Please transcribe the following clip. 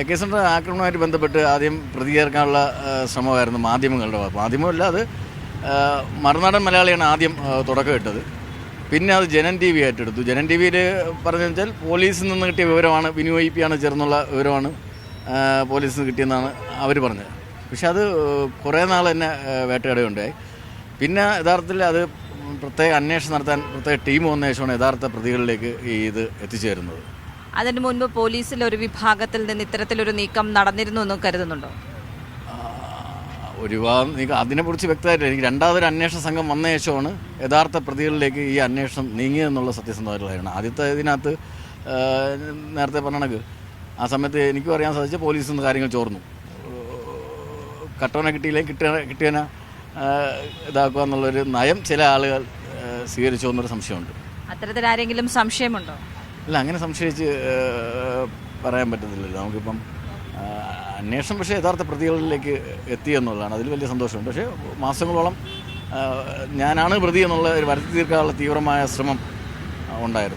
A K centre ആക്രമണവുമായിട്ട് ബന്ധപ്പെട്ട് ആദ്യം പ്രതികരിക്കാനുള്ള ആ, ശ്രമമായിരുന്നു മാധ്യമങ്ങളുടെ. മാധ്യമമല്ല അത് മറുനാടൻ മലയാളിയാണ് ആദ്യം തുടക്കമിട്ടത്. പിന്നെ അത് ജനൻ ടി വി ഏറ്റെടുത്തു. ജനൻ ടി വിയിൽ പറഞ്ഞു വെച്ചാൽ പോലീസിൽ നിന്ന് കിട്ടിയ വിവരമാണ് വിനു ഐ പി ആണ് ചേർന്നുള്ള വിവരമാണ് പോലീസിൽ നിന്ന് കിട്ടിയെന്നാണ് അവർ പറഞ്ഞത്. പക്ഷെ അത് കുറേ നാൾ തന്നെ വേട്ടയാടുകയുണ്ടായി. പിന്നെ യഥാർത്ഥത്തിൽ അത് പ്രത്യേക അന്വേഷണം നടത്താൻ പ്രത്യേക ടീം വന്ന ശേഷമാണ് യഥാർത്ഥ പ്രതികളിലേക്ക് ഈ ഇത് എത്തിച്ചേരുന്നത്. അതിനു മുൻപ് പോലീസിൽ ഒരു വിഭാഗത്തിൽ നിന്ന് ഇത്തരത്തിലൊരു നീക്കം നടന്നിരുന്നു എന്ന് കരുതുന്നുണ്ടോ? ഒരുപാട് നീക്കം അതിനെക്കുറിച്ച് വ്യക്തമായിട്ട് എനിക്ക് രണ്ടാമതൊരു അന്വേഷണ സംഘം വന്ന ശേഷമാണ് യഥാർത്ഥ പ്രതികളിലേക്ക് ഈ അന്വേഷണം നീങ്ങിയതെന്നുള്ള സത്യസന്ധമായിട്ടുള്ള കാര്യമാണ് ആദ്യത്തെ ഇതിനകത്ത് നേരത്തെ പറഞ്ഞ കണക്ക് ആ സമയത്ത് എനിക്കും അറിയാൻ സാധിച്ച പോലീസിൽ നിന്ന് കാര്യങ്ങൾ ചോർന്നു. കട്ടവനെ കിട്ടിയില്ലെങ്കിൽ കിട്ടിയ കിട്ടിയനെ ഇതാക്കുക എന്നുള്ളൊരു നയം ചില ആളുകൾ സ്വീകരിച്ചു എന്നൊരു സംശയമുണ്ട്. അത്തരത്തിൽ ആരെങ്കിലും സംശയമുണ്ടോ? അല്ല അങ്ങനെ സംശയിച്ച് പറയാൻ പറ്റുന്നില്ലല്ലോ നമുക്കിപ്പം അന്വേഷണം പക്ഷേ യഥാർത്ഥ പ്രതികളിലേക്ക് എത്തി എന്നുള്ളതാണ്. അതിൽ വലിയ സന്തോഷമുണ്ട്. പക്ഷേ മാസങ്ങളോളം ഞാനാണ് പ്രതി എന്നുള്ള ഒരു വരുത്തി തീർക്കാനുള്ള തീവ്രമായ ശ്രമം ഉണ്ടായിരുന്നു.